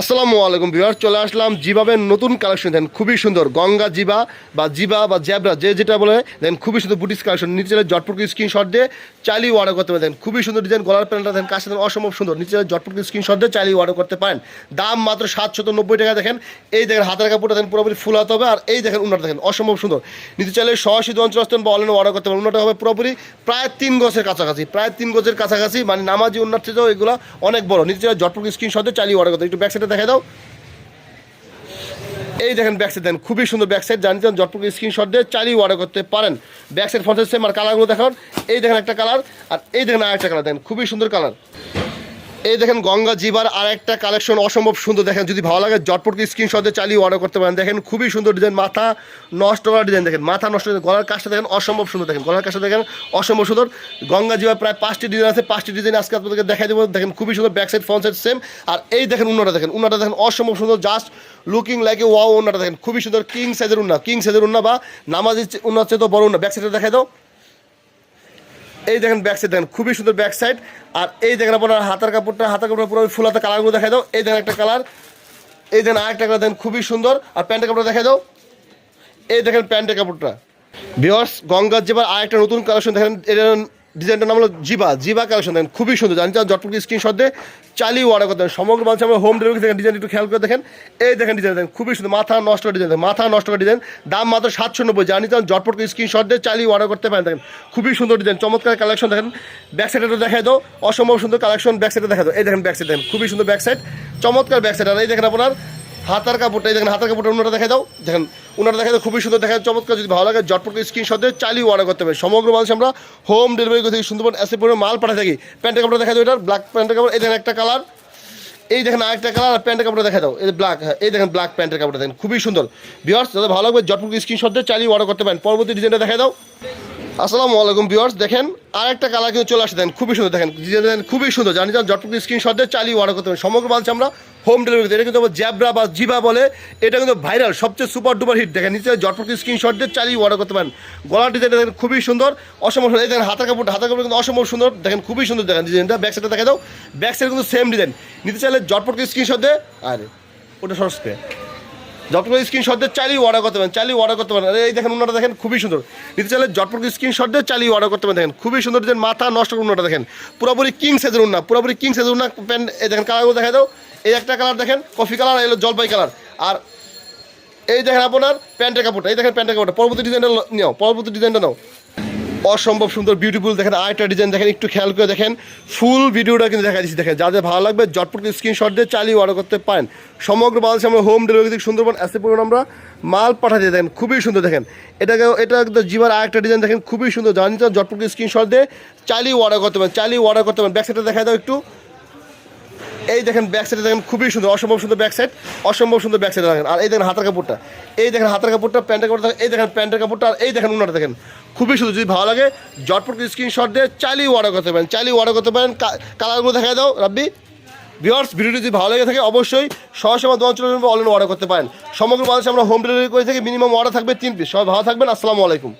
আসসালামু আলাইকুম বিহার চলে আসলাম জিবাবের নতুন কালেকশন দেন খুবই সুন্দর। গঙ্গা জিবা বা জিবা বা জ্যাবরা যে যেটা বলে দেন খুবই সুন্দর বুটিস কালেকশন নিচে চলে জটপুর স্ক্রিনশট দিয়ে চালিয়ে অর্ডার করতে পারেন। খুবই সুন্দর ডিজাইন গলার প্যান্টটা দেন কাছে দেন অসম্ভব সুন্দর। নিচে জটপুর স্ক্রিনশট দিয়ে চালিয়ে অর্ডার করতে পারেন। দাম মাত্র সাতশত নব্বই টাকা, দেখেন। এই দেখেন, হাতের কাপড়টা দেখেন, পুরোপুরি ফুল হাতে হবে। আর এই দেখেন, উন্নটা দেখেন, অসম্ভব সুন্দর। নিচে চাইলে সরাসরি অঞ্চল আসতেন বা অনলাইনে অর্ডার করতে পারেন। উন্নটা হবে পুরোপুরি প্রায় তিন গছের কাছাকাছি, প্রায় তিন গছের কাছাকাছি। মানে নামাজি উন্নত থেকেও এগুলো অনেক বড়। নিচে চলে জটপুর স্ক্রিনশট দিয়ে চালিয়ে অর্ডার করতে একটু ব্যাক সাইডে দেখে দাও। এই দেখেন ব্যাকসাইড দেন, খুবই সুন্দর ব্যাকসাইড সাইড জানিতেন জটপুর স্ক্রিনশট দিয়ে চালিয়ে অর্ডার করতে পারেন। ব্যাকসাইড ফ্রন্টের সেম আর কালারগুলো দেখান। এই দেখেন একটা কালার আর এই দেখেন আরেকটা কালার দেন, খুবই সুন্দর কালার এই দেখেন গঙ্গা জিবার আর একটা কালেকশন অসম্ভব সুন্দর। দেখেন, যদি ভালো লাগে জটপট স্ক্রিনশট চালিয়ে অর্ডার করতে পারেন। দেখেন, খুবই সুন্দর ডিজাইন মাথা নষ্ট করা ডিজাইন দেখেন। মাথা নষ্ট গলার কাজটা দেখেন অসম্ভব সুন্দর। দেখেন, গলার কাজটা দেখেন অসম্ভব সুন্দর। গঙ্গা জিবার প্রায় পাঁচটি ডিজাইন আছে। পাঁচটি ডিজাইন আজকে আপনাদেরকে দেখাই দেবো। দেখেন, খুবই সুন্দর back side front side same আর এই দেখেন উন্নটা দেখেন। উন্নটা দেখেন অসম্ভব সুন্দর। Just looking like a wow উন্নটা দেখেন। খুবই সুন্দর কিং সাইজের উন্না। কিং সাইজের উন্না বা নামাজি উন্নার চেয়ে তো বড় উন্না। ব্যাক সাইডটা দেখাই দাও। এই দেখেন ব্যাক সাইড দেখেন, খুবই সুন্দর ব্যাক সাইড আর এই দেখেন আপনার হাতার কাপড়টা হাতার কাপড়টা পুরো ফুল হাতে কালারগুলো দেখাই দাও। এই দেখেন একটা কালার এই দেখেন আরেকটা কালার দেখেন, খুবই সুন্দর। আর প্যান্টের কাপড়টা দেখাই দাও। এই দেখেন প্যান্টের কাপড়টা। বিয়ার্স গঙ্গার যেবার আরেকটা নতুন কালেকশন দেখেন, এটা ডিজাইনটার নাম হলো জিবা। জিবা কালেকশন দেখেন, খুবই সুন্দর। জানি জটপুর স্ক্রিনশট দিয়ে চালিয়ে অর্ডার করতে হবে সমগ্র মানুষ আমরা হোম ডেলিভারি দেখেন ডিজাইন একটু খেয়াল করে দেখেন। এই দেখেন ডিজাইন দেখেন, খুবই সুন্দর। মাথা নষ্ট ডিজাইন মাথা নষ্ট করা ডিজাইন দাম মাত্র সাতশো নব্বই। জানি তো জটপট স্ক্রিনশট দিয়ে চালিয়ে অর্ডার করতে পারেন, দেখেন। খুবই সুন্দর ডিজাইন চমৎকার কালেকশন দেখেন। ব্যাক সাইডে দেখাই দাও। অসম্ভব সুন্দর কালেকশন ব্যাক সাইডে দেখা দাও। এই দেখেন ব্যাক সাইড দেখেন। খুবই সুন্দর ব্যাক সাইড চমৎকার ব্যাক সাইড আর এই দেখেন আপনার হাতার কাপড়টা দেখেন হাতার কাপড়টা উনাটা দেখাই দাও। দেখেন উনাটা দেখা দাও, খুবই সুন্দর দেখা যায় চমৎকার, যদি ভালো লাগে জটপট স্ক্রিনশট দিয়ে চালিয়ে অর্ডার করতে হবে। সমগ্র মানুষ আমরা হোম ডেলিভারি করে থাকি, সুন্দরবন এসে পরে মাল পাঠাই থাকি। প্যান্টের কাপড়টা দেখা দাও, এটার ব্ল্যাক প্যান্টের কাপড়, এই দেখেন একটা কালার এই দেখেন আরেকটা কালার আর প্যান্টের কাপড়টা দেখা দাও, এই ব্ল্যাক এই দেখেন ব্ল্যাক প্যান্টের কাপড়টা, দেখেন, খুবই সুন্দর। বিয়ার্স যাদের ভালো লাগবে জটপুর স্ক্রিনশট দিয়ে চালিয়ে অর্ডার করতে পারেন। পরবর্তী ডিজাইনটা দেখা দাও। আসসালামু আলাইকুম ভিউয়ার্স দেখেন, আরেকটা কালার কিন্তু চলে আসে দেন খুবই সুন্দর, দেখেন ডিজাইন দেখেন, খুবই সুন্দর। জানি যান জটপুর স্ক্রিনশট দিয়ে চালিয়ে অর্ডার করতে পারেন। সমগ্র বলছে আমরা হোম ডেলিভারি এটা কিন্তু আবার জ্যাবরা বা জিবা বলে। এটা কিন্তু ভাইরাল সবচেয়ে সুপার ডুপার হিট দেখেন, নিচে জটপুর স্ক্রিনশট দিয়ে চালিয়ে অর্ডার করতে পারেন। গলার ডিজাইন দেখেন খুবই সুন্দর, অসম্ভব সুন্দর। দেখেন, হাতের কাপড় হাতের কাপড় কিন্তু অসম্ভব সুন্দর। দেখেন, খুবই সুন্দর দেখেন ডিজাইনটা ব্যাক সাইডে দেখা দাও। ব্যাক সাইডে কিন্তু সেম ডিজাইন নিতে চাইলে জটপট স্ক্রিনশট দিয়ে আর, ওটা সরস জটপুর স্ক্রিনশট দিয়ে চালিয়ে অর্ডার করতে পারেন, চালিয়ে অর্ডার করতে পারেন। আর, এই দেখেন, উন্নটা দেখেন, খুবই সুন্দর। নিতে চাইলে জটপুর স্ক্রিনশট দিয়ে চালিয়ে অর্ডার করতে পারেন। দেখেন, খুবই সুন্দর ডিজাইন মাথা নষ্ট করে উন্নটা দেখেন। পুরোপুরি কিং সাইজের উন্না, পুরোপুরি কিং সাইজের উন্না। প্যান্ট এই দেখেন কালারগুলো দেখা দাও। এই একটা কালার দেখেন কফি কালার এলো জলপাই কালার আর এই দেখেন আপনার প্যান্টের কাপড়টা, এই দেখেন প্যান্টের কাপড়টা। পরবর্তী ডিজাইনটা নাও, পরবর্তী ডিজাইনটা নাও। অসম্ভব সুন্দর বিউটিফুল দেখেন, আরেকটা ডিজাইন দেখেন, একটু খেয়াল করে দেখেন। ফুল ভিডিওটা কিন্তু দেখা দিচ্ছি, দেখেন, যাদের ভালো লাগবে জটপট স্ক্রিনশট দিয়ে চালিয়ে অর্ডার করতে পারেন। সমগ্র বাংলাদেশে আমরা হোম ডেলিভারি সুন্দরবন আসতে পরিমাণ আমরা, মাল পাঠাতে দেখেন, খুবই সুন্দর দেখেন। এটাকে এটা জিবার আরেকটা ডিজাইন দেখেন, খুবই সুন্দর। জানি তো জটপট স্ক্রিনশট দিয়ে চালিয়ে অর্ডার করতে পারেন, চালিয়ে অর্ডার করতে পারেন। ব্যাক সাইডে দেখা দাও একটু। এই দেখেন ব্যাক সাইডে দেখেন খুবই সুন্দর, অসম্ভব সুন্দর ব্যাক সাইড অসম্ভব সুন্দর ব্যাক সাইডে দেখেন। আর এই দেখেন হাতের কাপড়টা, এই দেখেন হাতের কাপড়টা, প্যান্টের কাপড়টা, এই দেখেন প্যান্টের কাপড়টা, আর এই দেখেন উনাটা দেখেন। খুবই সুন্দর, যদি ভালো লাগে জটপট স্ক্রিনশট দিয়ে চালিয়ে অর্ডার করতে পারেন চালিয়ে অর্ডার করতে পারেন। কালারগুলো দেখা দাও, রাব্বি। ভিওর্স ভিডিওটি যদি ভালো লেগে থাকে, অবশ্যই সহসা দোকান চলে অনলাইনে অর্ডার করতে পারেন। সমগ্র বাংলাদেশে আমরা হোম ডেলিভারি করে থাকি মিনিমাম অর্ডার থাকবে তিন পিস সবাই ভালো থাকবেন, আসসালামু আলাইকুম।